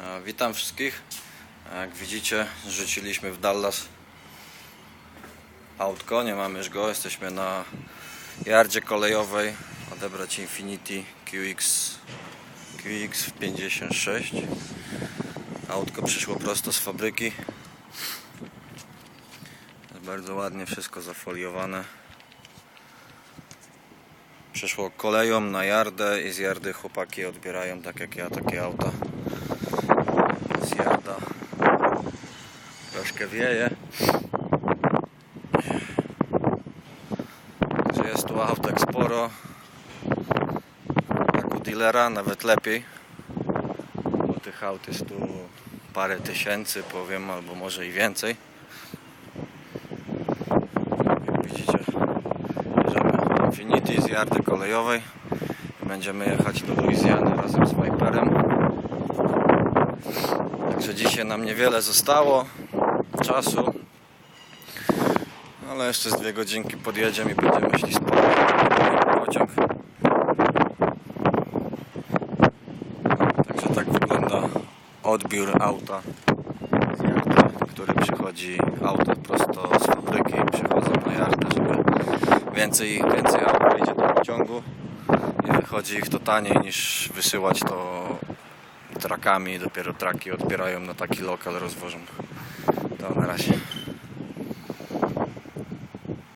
E, Witam wszystkich. Jak widzicie, rzuciliśmy w Dallas autko, nie mamy już go. Jesteśmy na jardzie kolejowej odebrać Infinity QX QX 56. Autko przyszło prosto z fabryki. Jest bardzo ładnie wszystko zafoliowane. Przyszło koleją na jardę i z jardy chłopaki odbierają tak jak ja takie auta z jarda troszkę wieje. Także jest tu autek sporo? Jak u dealera nawet lepiej. Bo tych aut jest tu parę tysięcy powiem albo może i więcej. Jak widzicie bierzemy Infinity z jardy kolejowej. Będziemy jechać do Luizjany razem z Viperem. Także dzisiaj nam niewiele zostało czasu. Ale jeszcze z dwie godzinki podjedziemy i będziemy szli spać. Pociąg. Także tak wygląda odbiór auta z jardy, który przychodzi auto prosto z fabryki i przychodzą na jardę, żeby więcej, więcej aut wyjdzie do pociągu i wychodzi ich to taniej niż wysyłać to trakami, dopiero traki odbierają na taki lokal, rozwożą. To na razie.